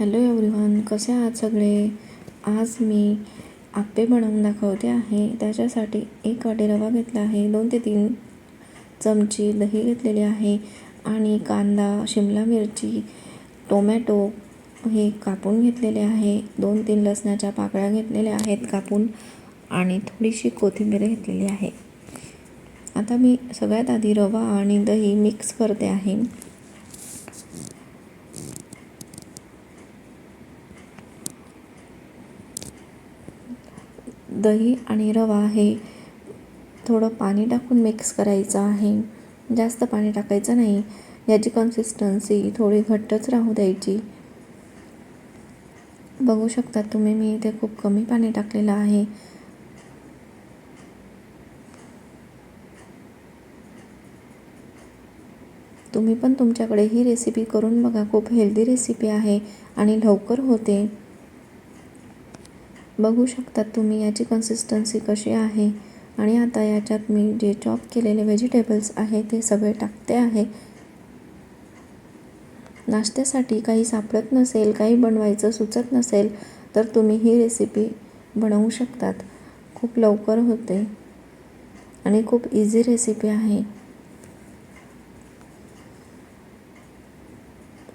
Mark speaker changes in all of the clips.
Speaker 1: Hello everyone कसे आहात सगळे? आज मी आप्पे बनवून दाखवते आहे. त्याच्यासाठी एक वाटी रवा घेतला आहे दोन ते तीन चमची दही घेतलेली आहे आणि कांदा शिमला मिरची टोमॅटो हे कापून घेतलेले आहे. दोन तीन लसणाच्या पाकळ्या घेतलेल्या आहेत कापून आणि थोडीशी कोथिंबीर घेतलेली आहे. आता मी सगळ्यात आधी रवा आणि दही मिक्स करते आहे. दही आणि रवा हे थोडं पाणी टाकून मिक्स करायचं आहे. जास्त पाणी टाकायचं नाही. याची कन्सिस्टन्सी थोडी घट्टच राहू द्यायची. बघू शकता तुम्ही मी इथे खूप कमी पाणी टाकलेलं आहे. तुम्ही पण तुमच्याकडे ही रेसिपी करून बघा. खूप हेल्दी रेसिपी आहे आणि लवकर होते. बघू शकतात तुम्ही याची कन्सिस्टन्सी कशी आहे. आणि आता याच्यात मी जे चॉप केलेले व्हेजिटेबल्स आहे ते सगळे टाकते आहे. नाश्त्यासाठी काही सापडत नसेल काही बनवायचं सुचत नसेल तर तुम्ही ही रेसिपी बनवू शकतात. खूप लवकर होते. आणि खूप इझी रेसिपी आहे.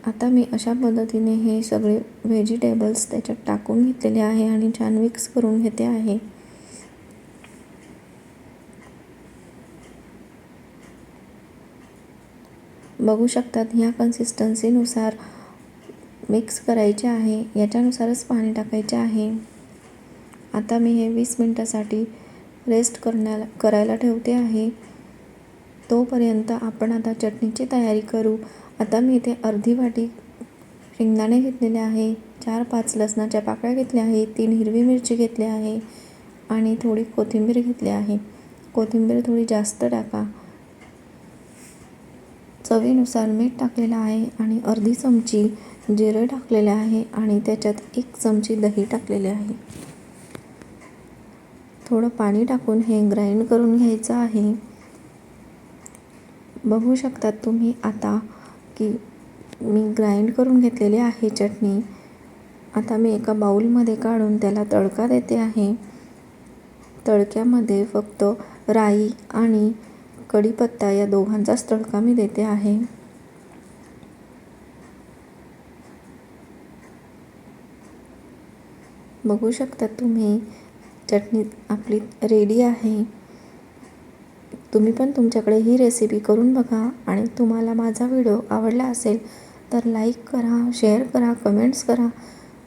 Speaker 1: आता मी अशा पद्धतीने हे सगळे व्हेजिटेबल्स त्याच्यात टाकून घेतलेले आहे आणि छान मिक्स करून घेते आहे. बघू शकतात ह्या कन्सिस्टन्सीनुसार मिक्स करायचे आहे. याच्यानुसारच पाणी टाकायचे आहे. आता मी हे वीस मिनटासाठी रेस्ट करण्याला करायला ठेवते आहे. तोपर्यंत आपण आता चटणीची तयारी करू. आता मी इथे अर्धी वाटी शेंगदाणे घेतलेले आहे चार पाच लसणाच्या पाकळ्या घेतल्या आहे तीन हिरवी मिरची घेतली आहे आणि थोडी कोथिंबीर घेतली आहे. कोथिंबीर थोडी जास्त टाका. चवीनुसार मीठ टाकलेलं आहे आणि अर्धी चमची जिरं टाकलेले आहे आणि त्याच्यात एक चमची दही टाकलेले आहे. थोडं पाणी टाकून हे ग्राइंड करून घ्यायचं आहे. बघू शकतात तुम्ही आता की मी ग्राइंड करून घेतलेली आहे चटणी. आता मी एका बाऊलमध्ये काढून त्याला तडका देते आहे. तडक्यामध्ये फक्त राई आणि कढीपत्ता या दोघांचाच तडका मी देते आहे. बघू शकता तुम्ही चटणी आपली रेडी आहे. तुम्ही पण तुमच्याकडे ही रेसिपी करून बघा आणि तुम्हाला माझा व्हिडिओ आवडला असेल तर लाईक करा शेअर करा कमेंट्स करा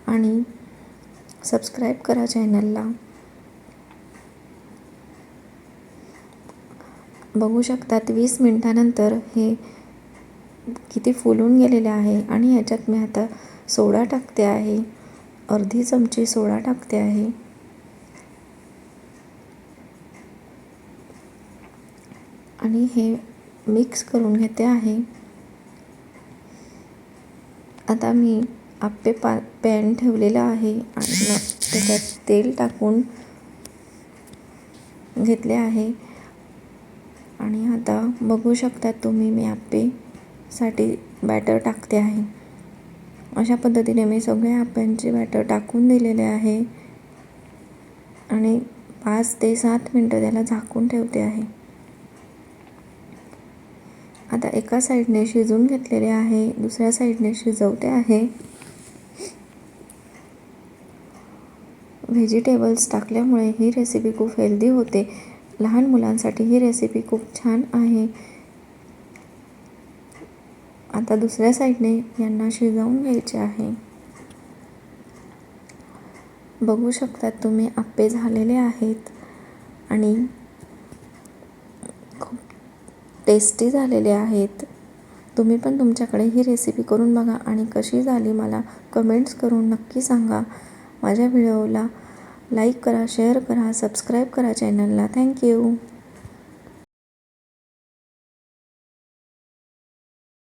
Speaker 1: आणि सबस्क्राईब करा चॅनलला बघू शकतात वीस मिनटानंतर हे किती फुलून गेलेले आहे आणि याच्यात मी आता सोडा टाकते आहे. अर्धी चमची सोडा टाकते आहे. आणि हे मिक्स करून घेते आहे. आता मी आप्पे पा पॅन ठेवलेला आहे आणि त्याच्यात तेल टाकून घेतले आहे. आणि आता बघू शकता तुम्ही मी आप्पेसाठी बॅटर टाकते आहे. अशा पद्धतीने मी सगळे आप्यांचे बॅटर टाकून दिलेले आहे. आणि पाच ते सात मिनटं त्याला झाकून ठेवते आहे आता एका साईडने शिजवून घेतलेले आहे दुसऱ्या साईडने शिजवते आहे. व्हेजिटेबल्स टाकल्यामुळे ही रेसिपी खूप हेल्दी होते. लहान मुलांसाठी ही रेसिपी खूप छान आहे. आता दुसऱ्या साईडने यांना शिजवून घ्यायचे आहे. बघू शकतात तुम्ही आप्पे झालेले आहेत आणि टेस्टी झालेले आहेत. तुम्ही पण तुमच्याकडे ही रेसिपी करून बघा आणि कशी झाली मला कमेंट्स करून नक्की सांगा. माझ्या व्हिडिओला लाईक करा शेअर करा सबस्क्राईब करा चॅनलला थँक्यू